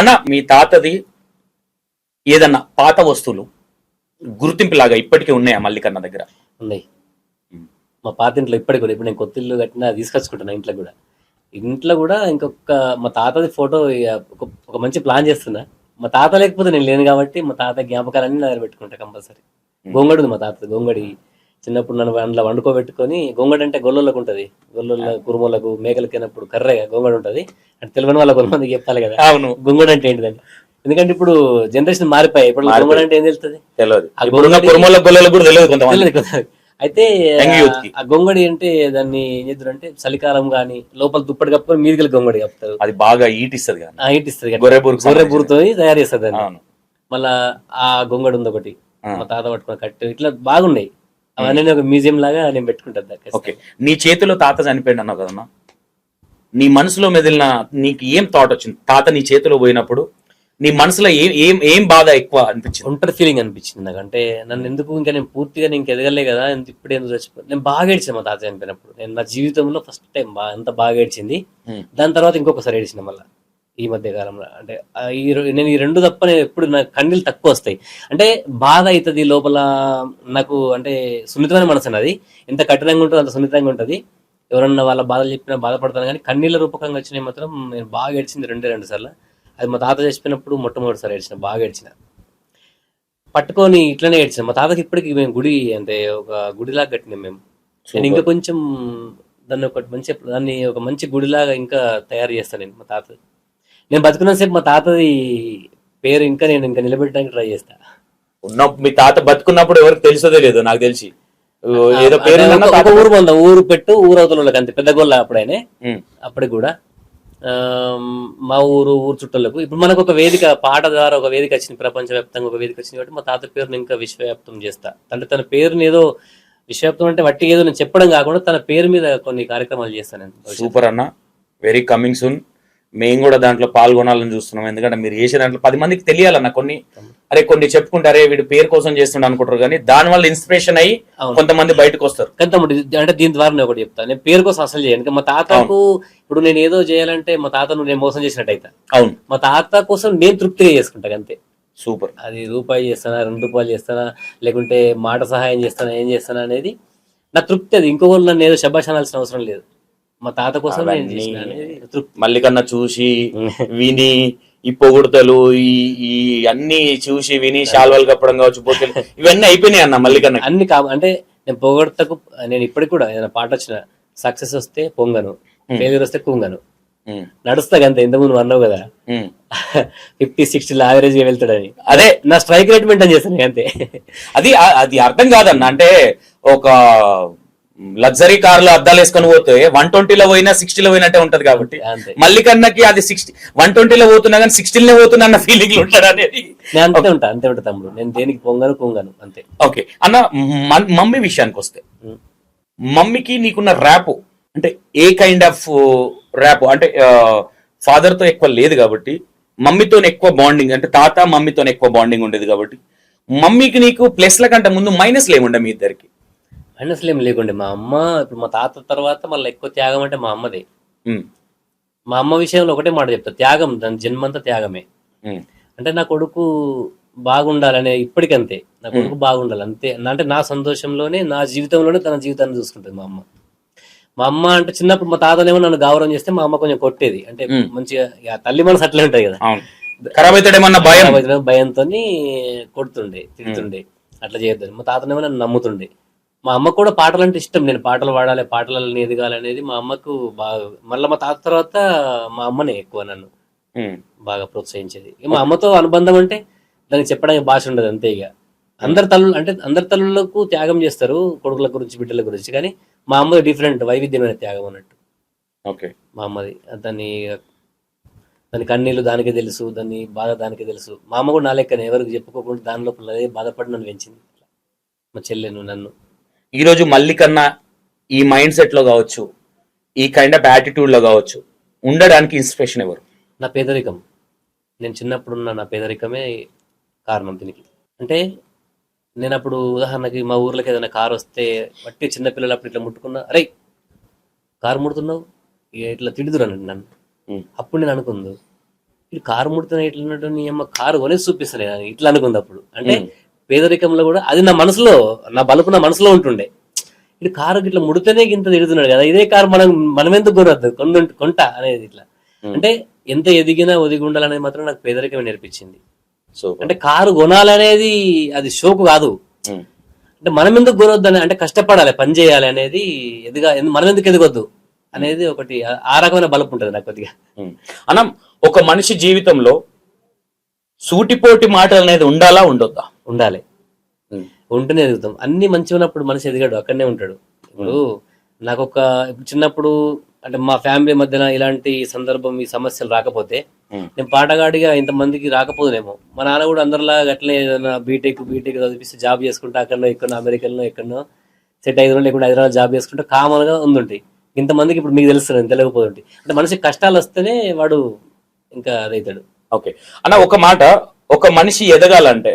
అన్న మీ తాతది ఏదన్నా పాత వస్తువులు గుర్తింపులాగా ఇప్పటికీ ఉన్నాయా మల్లికన్న దగ్గర? ఉన్నాయి. మా పాత ఇంట్లో ఇప్పటికి కూడా. ఇప్పుడు నేను కొత్త ఇల్లు కట్టినా తీసుకొచ్చుకుంటున్నా ఇంట్లో కూడా. ఇంట్లో కూడా ఇంకొక మా తాతది ఫోటో ఒక మంచి ప్లాన్ చేస్తున్నా. మా తాత లేకపోతే నేను లేను కాబట్టి మా తాత జ్ఞాపకాలన్నీ నా దగ్గర పెట్టుకుంటా కంపల్సరీ. గొంగడి ఉంది మా తాత గొంగడి. చిన్నప్పుడు నన్ను అందులో వండుకోబెట్టుకొని గొంగడి అంటే గొల్లలకు ఉంటుంది. గొల్లల కురుమలకు మేకలకినప్పుడు కర్రే గొంగడి ఉంటుంది. అంటే తెలియని వాళ్ళ కొంతమందికి చెప్పాలి కదా. అవును. గొంగడి అంటే ఏంటిదండి ఎందుకంటే ఇప్పుడు జనరేషన్ మారిపోయాయి. ఇప్పుడు. గొంగడి అంటే ఏం తెలుస్తుంది? తెలియదు. అయితే. ఆ గొంగడి అంటే దాన్ని ఏం చేద్దారంటే చలికాలం గాని లోపల దుప్పటి కప్పుకొని మీదికి గొంగడి కప్పుతారు. అది బాగా ఈటిస్తుంది. గొర్రెబూరుకు గొర్రె బూరుతో తయారు చేస్తారు దాన్ని. మళ్ళా ఆ గొంగడి ఉంది ఒకటి. మా తాత పట్టుకుని కట్టు. ఇట్లా బాగున్నాయి. అవన్నీ నేను ఒక మ్యూజియం లాగా నేను పెట్టుకుంటాను. ఓకే నీ చేతిలో తాత చనిపోయింది అన్నావు కదన్నా? నీ మనసులో మెదిలిన నీకు ఏం థాట్ వచ్చింది? తాత నీ చేతిలో పోయినప్పుడు నీ మనసులో ఏం ఏం ఏం బాధ ఎక్కువ అనిపించింది? ఒంటరి ఫీలింగ్ అనిపించింది నాకు. అంటే నన్ను ఎందుకు ఇంకా నేను పూర్తిగా నేను ఎదగలే కదా ఇప్పుడు ఎందుకు చచ్చిపో నేను బాగా ఏడ్చాను మా తాత చనిపోయినప్పుడు. నేను నా జీవితంలో ఫస్ట్ టైం బాగా అంత బాగా ఏడ్చింది? ఉమ్. దాని తర్వాత ఇంకొకసారి ఏడ్చిన మళ్ళీ. ఈ మధ్య కాలంలో. అంటే ఈ నేను ఈ రెండు తప్ప నేను ఎప్పుడు నాకు కన్నీళ్ళు తక్కువ వస్తాయి. అంటే బాధ అవుతుంది లోపల నాకు అంటే సున్నితమైన మనసు అన్నది ఎంత కఠినంగా ఉంటుందో అంత సున్నితంగా ఉంటుంది. ఎవరన్నా వాళ్ళ బాధలు చెప్పినా బాధపడతాను కానీ కన్నీళ్ళ రూపకంగా వచ్చినాయి మాత్రం నేను బాగా ఏడ్చింది రెండే రెండు సార్లు. అది మా తాత చచ్చిపోయినప్పుడు మొట్టమొదటిసారి ఏడ్చిన బాగా ఏడ్చిన. పట్టుకొని ఇట్లనే ఏడ్చిన. మా తాతకి ఇప్పటికి మేము గుడి అంటే ఒక గుడిలాగా కట్టినాం మేము. నేను ఇంకా కొంచెం దాన్ని ఒక మంచి దాన్ని ఒక మంచి గుడిలాగా ఇంకా తయారు చేస్తాను నేను మా తాత. నేను బతుకున్నంతసేపు మా తాతది పేరు ఇంకా నేను ఇంకా నిలబెట్టడానికి ట్రై చేస్తా. ఉన్న మీ తాత బతుకున్నప్పుడు ఎవరికి తెలుసో తెలియదు నాకు తెలిసి. ఏదో పేరు ఒక- తాత ఒక ఊరు పొంద? ఊరు పెట్టు ఊరు అవతల వాళ్ళకి అంతే. పెద్ద గోళ్ళ అప్పుడైనే. ఉమ్, అప్పటికి కూడా. ఆ, మా ఊరు ఊరు చుట్టాలకు. ఇప్పుడు మనకు ఒక వేదిక పాట ద్వారా ఒక వేదిక వచ్చింది ప్రపంచవ్యాప్తంగా ఒక వేదిక వచ్చింది కాబట్టి మా తాత పేరుని ఇంకా విశ్వవ్యాప్తం చేస్తా. అంటే తన పేరుని ఏదో విశ్వవ్యాప్తం అంటే వట్టి ఏదో నేను చెప్పడం కాకుండా తన పేరు మీద కొన్ని కార్యక్రమాలు చేస్తాను నేను. భవిష్యత్తులో. సూపర్ అన్న. వెరీ కమింగ్ సూన్ మేము కూడా దాంట్లో పాల్గొనాలని చూస్తున్నాం. ఎందుకంటే మీరు చేసే దాంట్లో పది మందికి తెలియాలన్న కొన్ని. అరే కొన్ని చెప్పుకుంటారే వీడు పేరు కోసం చేస్తుండ అనుకుంటారు కానీ దాని వల్ల ఇన్స్పిరేషన్ అయ్యి. కొంతమంది బయటకు వస్తారు. కానీ తమ్ముడు ఇది- అంటే దీని ద్వారా నేను ఒకటి చెప్తాను నేను పేరు కోసం అసలు చేయను. మా తాతకు ఇప్పుడు నేను ఏదో చేయాలంటే మా తాతను నేను మోసం చేసినట్టు అయితే అవును. మా తాత కోసం నేను తృప్తిగా చేసుకుంటా అంతే. సూపర్. అది రూపాయి చేస్తానా రెండు రూపాయలు చేస్తానా లేకుంటే మాట సహాయం చేస్తానా ఏం చేస్తానా అనేది నా తృప్తి అది. ఇంకొకరు నన్ను ఏదో శబాష్ అనాల్సిన అవసరం లేదు. మా తాత కోసం నేను చేసిన అనేది మల్లికన్నా చూసి విని ఈ పొగుడుతలు ఈ ఈ అన్ని చూసి విని శాల్వాలు కప్పడం కావచ్చు బొత్తులు ఇవన్నీ అయిపోయినాయి అన్న మల్లికన్న అన్ని కా అంటే నేను పొగడతకు నేను ఇప్పటికి కూడా ఏదైనా పాట వచ్చిన సక్సెస్ వస్తే పొంగను ఫెయిల్యూర్ వస్తే కుంగను. నడుస్తా అంతే ఇంతకుముందు అన్నావు కదా. ఫిఫ్టీ సిక్స్టీ యావరేజ్గా వెళ్తాడని. అదే. నా స్ట్రైక్ రేట్ మెయింటైన్ చేస్తాను అంతే. అది అది అర్థం కాదన్న అంటే ఒక లగ్జరీ కార్లో అద్దాలు వేసుకొని పోతే వన్ ట్వంటీలో పోయినా సిక్స్టీలో పోయినట్టే ఉంటది కాబట్టి అంతే. మల్లికన్నకి అది సిక్స్టీ వన్ ట్వంటీలో పోతున్నా కానీ సిక్స్టీలోనే పోతున్నా అన్న ఫీలింగ్ ఉంటాడు అనేది అంతే ఉంటా అంతే ఉంటా తమ్ముడు. నేను దేనికి పొంగను కుంగను అంతే. ఓకే. అన్న మమ్మీ విషయానికి వస్తే. మమ్మీకి నీకున్న ర్యాప్ అంటే ఏ కైండ్ ఆఫ్ ర్యాప్? అంటే ఫాదర్తో ఎక్కువ లేదు కాబట్టి మమ్మీతో ఎక్కువ బాండింగ్ అంటే తాత మమ్మీతో ఎక్కువ బాండింగ్ ఉండేది కాబట్టి మమ్మీకి నీకు ప్లస్ల కంటే ముందు మైనస్లు ఏముండే మీ ఇద్దరికి? మైనస్లు ఏం లేకుండే. మా అమ్మ ఇప్పుడు మా తాత తర్వాత మళ్ళీ ఎక్కువ త్యాగం అంటే మా అమ్మదే. మా అమ్మ విషయంలో ఒకటే మాట చెప్తా. త్యాగం దాని జన్మంతా త్యాగమే. అంటే నా కొడుకు బాగుండాలనే ఇప్పటికంతే. నా కొడుకు బాగుండాలి అంతే. అంటే నా సంతోషంలోనే నా జీవితంలోనే తన జీవితాన్ని చూసుకుంటుంది మా అమ్మ. మా అమ్మ అంటే చిన్నప్పుడు మా తాతనేమో నన్ను గౌరవం చేస్తే మా అమ్మ కొంచెం కొట్టేది. అంటే. మంచిగా తల్లి మనసు అట్లే ఉంటుంది కదా. ఖరాబ్ అవుతాడేమన్నా భయం. భయంతో కొడుతుండే తిడుతుండే. అట్లా చేయొద్దని. మా తాతనేమో నన్ను నమ్ముతుండే. మా అమ్మకు కూడా పాటలు అంటే ఇష్టం. నేను పాటలు పాడాలి పాటలలో ఎదగాలి అనేది మా అమ్మకు బాగా మళ్ళీ మా తాత తర్వాత మా అమ్మనే ఎక్కువ నన్ను బాగా ప్రోత్సహించేది. మా అమ్మతో అనుబంధం అంటే దానికి చెప్పడానికి భాష ఉండదు అంతే ఇక. అందరి తల్లు అంటే అందరి తల్లులకు త్యాగం చేస్తారు కొడుకుల గురించి బిడ్డల గురించి. కానీ మా అమ్మది డిఫరెంట్ వైవిధ్యమైన త్యాగం అన్నట్టు. ఓకే. మా అమ్మది. దాన్ని దాని కన్నీళ్ళు దానికే తెలుసు దాన్ని బాధ దానికే తెలుసు. మా అమ్మ కూడా నా లెక్కనే. ఎవరికి చెప్పుకోకుండా దాని లోపల బాధపడి నన్ను పెంచింది మా చెల్లెను నన్ను. ఈరోజు మల్లికన్నా ఈ మైండ్ సెట్లో కావచ్చు ఈ కైండ్ ఆఫ్ యాటిట్యూడ్లో కావచ్చు ఉండడానికి ఇన్స్పిరేషన్ ఎవరు? నా పేదరికం. నేను చిన్నప్పుడున్న నా పేదరికమే కారణం దీనికి. అంటే నేను అప్పుడు ఉదాహరణకి మా ఊర్లోకి ఏదైనా కారు వస్తే వట్టి చిన్నపిల్లలు అప్పుడు ఇట్లా ముట్టుకున్నా అరే కారు ముడుతున్నావు? ఇట్లా తిడుదురనండి నన్ను. అప్పుడు నేను అనుకుంది ఇది కారు ముడుతున్న ఇట్లా నీ అమ్మ కారు కొనేసి చూపిస్తాను ఇట్లా అనుకుంది అప్పుడు. అంటే. పేదరికంలో కూడా అది నా మనసులో నా బలుపు నా మనసులో ఉంటుండే. ఇది కారు ఇట్లా ముడితేనే ఇంత తిడుతున్నాడు కదా ఇదే కారు మనం మనం ఎందుకు కొనొద్దు? కొంద కొంట అనేది ఇట్లా. అంటే ఎంత ఎదిగినా ఒదిగి ఉండాలనేది మాత్రం నాకు పేదరికమే నేర్పించింది. సూపర్. అంటే కారు కొనాలనేది అది షోకు కాదు. అంటే మనం ఎందుకు కొనొద్దు అని అంటే కష్టపడాలి పని చేయాలి అనేది ఎదుగా ఎందు- మనం ఎందుకు ఎదగొద్దు అనేది ఒకటి ఆ- రకమైన బలుపు ఉంటుంది నాకు కొద్దిగా. అన్న ఒక మనిషి జీవితంలో సూటిపోటి మాటలు అనేది ఉండాలా ఉండొద్దా? ఉండాలి. ఉంటేనే ఎదుగుతాం. అన్ని మంచిగా ఉన్నప్పుడు మనిషి ఎదిగాడు అక్కడనే ఉంటాడు. ఇప్పుడు నాకు ఒక ఇప్పుడు చిన్నప్పుడు అంటే మా ఫ్యామిలీ మధ్యన ఇలాంటి సందర్భం ఈ సమస్యలు రాకపోతే. నేను పాటగాడిగా ఇంతమందికి రాకపోదునేమో. మా నాన్న కూడా అందరిలా అట్లనే ఏదైనా బీటెక్ బీటెక్ చదివిస్తే జాబ్ చేసుకుంటా అక్కడనో ఎక్కడో అమెరికల్లో ఎక్కడనో సెట్ ఐదు లేకుండా హైదరాబాద్ జాబ్ చేసుకుంటే కామన్గా ఉందుంటాయి ఇంతమందికి ఇప్పుడు మీకు తెలుస్తుంది తెలియకపోతుంటాయి అంటే మనిషికి కష్టాలు వస్తేనే వాడు ఇంకా అదైతాడు. ఓకే. అన్న ఒక మాట ఒక మనిషి ఎదగాలంటే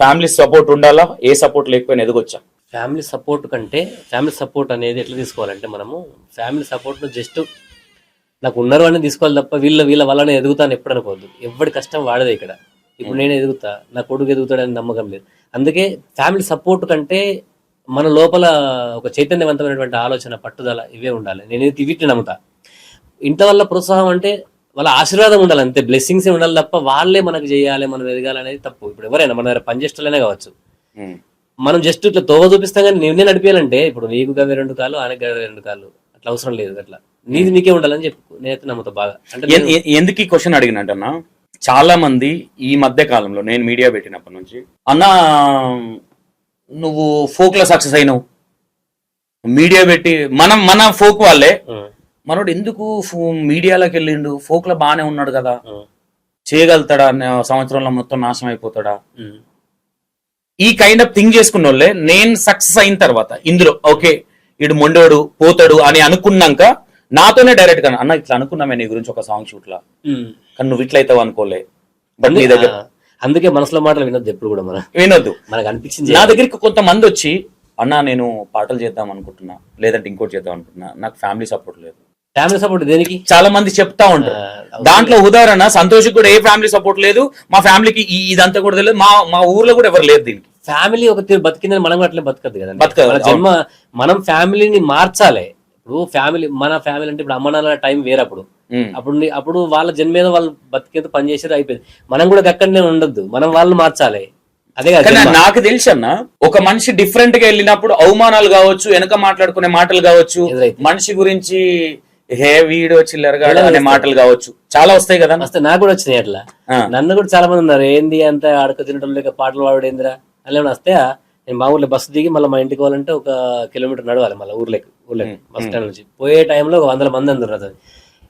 ఫ్యామిలీ సపోర్ట్ ఉండాలా? ఏ సపోర్ట్ లేకపోయినా ఎదగొచ్చా? ఫ్యామిలీ సపోర్ట్ కంటే ఫ్యామిలీ సపోర్ట్ అనేది ఎట్లా తీసుకోవాలంటే మనము ఫ్యామిలీ సపోర్ట్ జస్ట్ నాకు ఉన్నారు అని తీసుకోవాలి తప్ప వీళ్ళ వీళ్ళ వల్లనే ఎదుగుతాను ఎప్పుడు అనుకోవద్దు. ఎవరి కష్టం వాడదే ఇక్కడ. ఇప్పుడు నేను ఎదుగుతా నా కొడుకు ఎదుగుతాడని నమ్మకం లేదు. అందుకే ఫ్యామిలీ సపోర్ట్ కంటే మన లోపల ఒక చైతన్యవంతమైనటువంటి ఆలోచన పట్టుదల ఇవే ఉండాలి. నేను వీటిని నమ్ముతా. ఇంట్లో వల్ల ప్రోత్సాహం అంటే వాళ్ళ ఆశీర్వాదం ఉండాలి అంతే. బ్లెస్సింగ్స్ ఉండాలి తప్ప వాళ్ళే మనకు చేయాలి మనం ఎదగాలి అనేది తప్పు. ఇప్పుడు ఎవరైనా మన దగ్గర పనిచేస్తలేనే కావచ్చు. మనం జస్ట్ ఇట్లా తోవ చూపిస్తాం కానీ నేనే నడిపేయాలంటే ఇప్పుడు నీకు గవే రెండు కాళ్ళు ఆయనకు గవే రెండు కాళ్ళు. అట్లా అవసరం లేదు అట్లా. నీది నీకే ఉండాలని చెప్పు. నేనైతే నమ్ముతా బాగా. అంటే ఎందుకు ఈ క్వశ్చన్ అడిగినట్టన్నా చాలా మంది ఈ మధ్య కాలంలో నేను మీడియా పెట్టినప్పటి నుంచి అన్న నువ్వు ఫోక్లో సక్సెస్ అయినావు. మీడియా పెట్టి మనం మన ఫోక్ వాళ్ళే మనోడు ఎందుకు మీడియాలోకి వెళ్ళిండు? ఫోక్లో బాగానే ఉన్నాడు కదా. చేయగలుగుతాడా? సంవత్సరంలో మొత్తం నాశనం అయిపోతాడా? ఈ కైండ్ ఆఫ్ థింక్ చేసుకున్న నేను సక్సెస్ అయిన తర్వాత ఇందులో ఓకే ఇడు మొండోడు పోతాడు అని అనుకున్నాక నాతోనే డైరెక్ట్గా అన్న ఇట్లా అనుకున్నామే నీ గురించి ఒక సాంగ్ షూట్ లా. కానీ నువ్వు ఇట్లా అవుతావు అనుకోలే. బట్ నీ దగ్గర అందుకే మనసులో మాటలు వినొద్దు ఎప్పుడు కూడా మనం వినొద్దు. మనకు అనిపించింది నా దగ్గరికి కొంతమంది వచ్చి అన్న నేను పాటలు చేద్దాం అనుకుంటున్నా లేదంటే ఇంకోటి చేద్దాం అనుకుంటున్నా నాకు ఫ్యామిలీ సపోర్ట్ లేదు. ఫ్యామిలీ సపోర్ట్ దేనికి? చాలా మంది చెప్తా ఉంటారు. దాంట్లో ఉదాహరణ సంతోష్ కూడా ఏ ఫ్యామిలీ సపోర్ట్ లేదు మా ఫ్యామిలీకి ఇదంతా కూడా తెలియదు. మా మా ఊర్లో కూడా ఎవరు లేదు దీనికి. ఫ్యామిలీ ఒక తీరు బతికిందని మనం అట్లే బతకద్దు కదా బతకదు, జన్మ మనం ఫ్యామిలీని మార్చాలి. ఇప్పుడు ఫ్యామిలీ మన ఫ్యామిలీ అంటే ఇప్పుడు అమ్మ నాన్న టైం వేరప్పుడు. అప్పుడు. అప్పుడు వాళ్ళ జన్మేదో వాళ్ళు బతికేదో పని చేసేది అయిపోయింది. మనం కూడా అక్కడనే ఉండొద్దు. మనం వాళ్ళని మార్చాలి. అదే జన్మ. నాకు తెలుసు అన్న ఒక మనిషి డిఫరెంట్గా వెళ్ళినప్పుడు అవమానాలు కావచ్చు వెనక మాట్లాడుకునే మాటలు కావచ్చు. మనిషి గురించి హే వీడో చిల్లరగా అనే మాటలు కావచ్చు. చాలా వస్తాయి కదా అన్న? వస్తే నాకు కూడా వచ్చినాయి అట్లా. నన్ను కూడా చాలా మంది ఉన్నారు. ఏంది అంత అడక తినడం లేక పాటలు పాడు ఏందిరా? అలా ఏమైనా వస్తే నేను మా ఊర్లో బస్సు దిగి మళ్ళీ మా ఇంటికి పోవాలంటే ఒక కిలోమీటర్ నడవాలి మళ్ళీ ఊర్లోకి ఊర్లోకి బస్ స్టాండ్ నుంచి. పోయే టైంలో ఒక వందల మంది అందరు అతను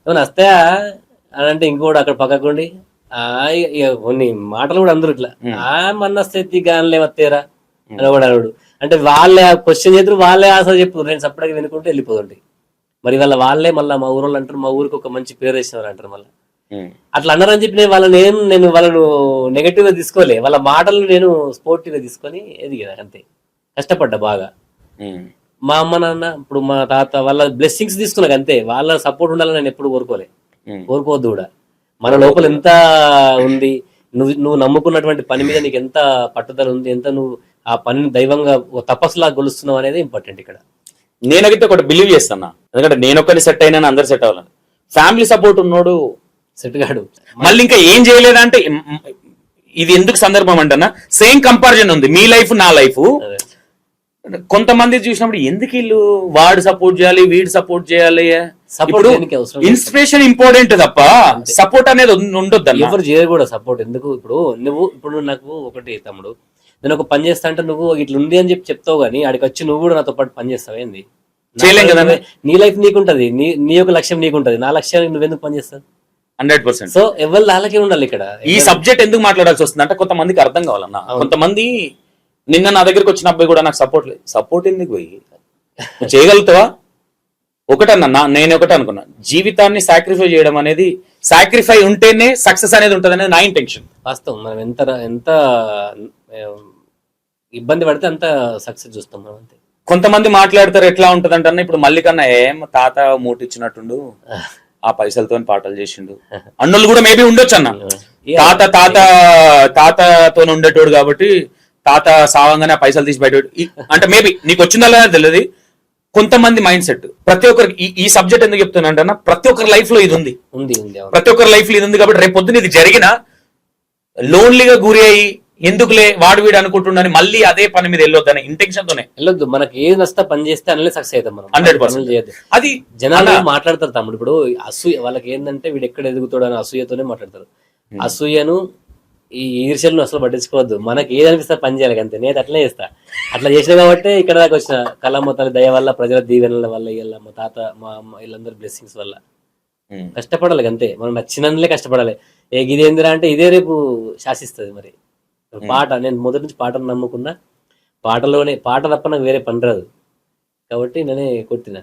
ఏమైనా వస్తాయా? అని అంటే ఇంకోటి అక్కడ పక్కకుండి కొన్ని మాటలు కూడా అందరు ఇట్లా. ఆ మన్న స్థితి గానిలే వస్తేరా అని కూడా అంటే వాళ్ళే క్వశ్చన్ చేద్దరు వాళ్ళే ఆన్సర్ చెప్పు. నేను సపరేట్గా వినుకుంటూ వెళ్ళిపోతుంటాయి మరి వాళ్ళ వాళ్ళే మళ్ళీ మా ఊరోళ్ళు అంటారు మా ఊరికి ఒక మంచి పేరు వేసినారు అంటారు మళ్ళీ. అట్లా అన్నారని చెప్పి నేను వాళ్ళని ఏం నేను వాళ్ళను నెగటివ్గా తీసుకోలే. వాళ్ళ మాటలను నేను స్పోర్టివ్గా తీసుకొని ఎదిగిన అంతే. కష్టపడ్డా బాగా. మా అమ్మ నాన్న ఇప్పుడు మా తాత వాళ్ళ బ్లెస్సింగ్స్ తీసుకున్నాక అంతే. వాళ్ళ సపోర్ట్ ఉండాలని నేను ఎప్పుడు కోరుకోలే. కోరుకోవద్దు కూడా. మన లోపల ఎంత ఉంది నువ్వు నువ్వు నమ్ముకున్నటువంటి పని మీద నీకు ఎంత పట్టుదల ఉంది ఎంత నువ్వు ఆ పనిని దైవంగా తపస్సులా గొలుస్తున్నావు అనేది ఇంపార్టెంట్ ఇక్కడ. నేనైతే ఒకటి బిలీవ్ చేస్తున్నా ఎందుకంటే నేను ఒక్కని సెట్ అయినా అందరు సెట్ అవ్వాలని. ఫ్యామిలీ సపోర్ట్ ఉన్నోడు సెట్ గాడు మళ్ళీ ఇంకా ఏం చేయలేదంటే ఇది ఎందుకు సందర్భం అంటన్నా సేమ్ కంపారిజన్ ఉంది. మీ లైఫ్ నా లైఫ్. కొంతమంది చూసినప్పుడు ఎందుకు వీళ్ళు వాడు సపోర్ట్ చేయాలి వీడు సపోర్ట్ చేయాలి? ఇప్పుడు లేదు. ఇన్స్పిరేషన్ ఇంపార్టెంట్ తప్ప సపోర్ట్ అనేది ఉండొద్దు ఎవరు చేయరు కూడా సపోర్ట్ ఎందుకు? ఇప్పుడు నువ్వు ఇప్పుడు నాకు ఒకటి తమ్ముడు. నేను ఒక పని చేస్తా అంటే నువ్వు ఇట్లా ఉంది అని చెప్పి చెప్తావు కానీ ఆడికి వచ్చి నువ్వు కూడా నాతో పాటు పని చేస్తావు ఏంది? నా చేయలేం కదా. నీ లైఫ్ నీకుంటది. నీ నీ యొక్క లక్ష్యం నీకుంటది. నా లక్ష్యానికి నువ్వెందుకు పని చేస్తావు? Hundred percent. సో ఎవరు వాళ్ళకే ఉండాలి ఇక్కడ? ఈ సబ్జెక్ట్ ఎందుకు మాట్లాడాల్సి వస్తుంది అంటే కొంతమందికి అర్థం కావాలన్న. కొంతమంది నిన్న నా దగ్గరికి వచ్చిన అబ్బాయి కూడా నాకు సపోర్ట్ లేదు సపోర్ట్ ఎందుకు పోయి? చేయగలుగుతావా? ఒకటన్నా నేను ఒకటే అనుకున్నా. జీవితాన్ని సాక్రిఫై చేయడం అనేది సాక్రిఫై ఉంటేనే సక్సెస్ అనేది ఉంటుంది అనేది నా ఇంటెన్షన్ వాస్తవం. మనం ఎంత ఎంత ఇబ్బంది పడితే అంత సక్సెస్ చూస్తాం మనం అంతే. కొంతమంది మాట్లాడతారు ఎట్లా ఉంటది అంటే ఇప్పుడు మళ్ళీ కన్నా ఏం తాత మూటిచ్చినట్టుండు ఆ పైసలతో పాటలు చేసిండు. అన్నోళ్ళు కూడా మేబీ ఉండొచ్చు అన్న. తాత తాత తాతతో ఉండేటోడు కాబట్టి తాత సావంగానే ఆ పైసలు తీసి బయట అంటే మేబీ నీకు వచ్చిందా తెలియదు. కొంతమంది మైండ్ సెట్ ప్రతి ఒక్కరికి ఈ- సబ్జెక్ట్ ఎందుకు చెప్తున్నానంటే ప్రతి ఒక్కరి లైఫ్లో ఇది ఉంది. ప్రతి ఒక్కరి లైఫ్లో ఇది ఉంది కాబట్టి రేపు పొద్దున ఇది జరిగిన లోన్లీగా గురి అయ్యి ఎందుకులే వాడు వీడు అనుకుంటుండని మళ్ళీ అదే పని మీద వెళ్ళొద్దనే ఇంటెన్షన్ తోనే. వెళ్ళొద్దు మనకి ఏది నచ్చితే పని చేస్తే అన్నీ సక్సెస్ అవుతాం మనం. 100%. పనులు చేయొద్దు. అది జనాలు మాట్లాడతారు తమ్ముడు ఇప్పుడు అసూయ వాళ్ళకి ఏంటంటే వీడు ఎక్కడ ఎదుగుతాడు అని అసూయతోనే మాట్లాడతారు. అసూయను ఈ ఈర్ష్యలను అసలు పట్టించుకోవద్దు. మనకి ఏది అనిపిస్తే పని చేయాలి అంతే. నేను అట్లనే చేస్తా. అట్లా చేసిన కాబట్టి ఇక్కడ దాకా వచ్చిన కళమ్మ తల్లి దయ వల్ల ప్రజల దీవెనల వల్ల వీళ్ళ మా తాత మా అమ్మ వీళ్ళందరి బ్లెస్సింగ్స్ వల్ల. కష్టపడాలి అంతే. మనం నచ్చినందులే కష్టపడాలి. ఏ ఇదేందిరా అంటే ఇదే రేపు శాసిస్తుంది మరి. పాట నేను మొదటి నుంచి పాటను నమ్ముకున్నా. పాటలోనే పాట తప్ప నాకు వేరే పని రాదు. కాబట్టి నేనే కొట్టిన.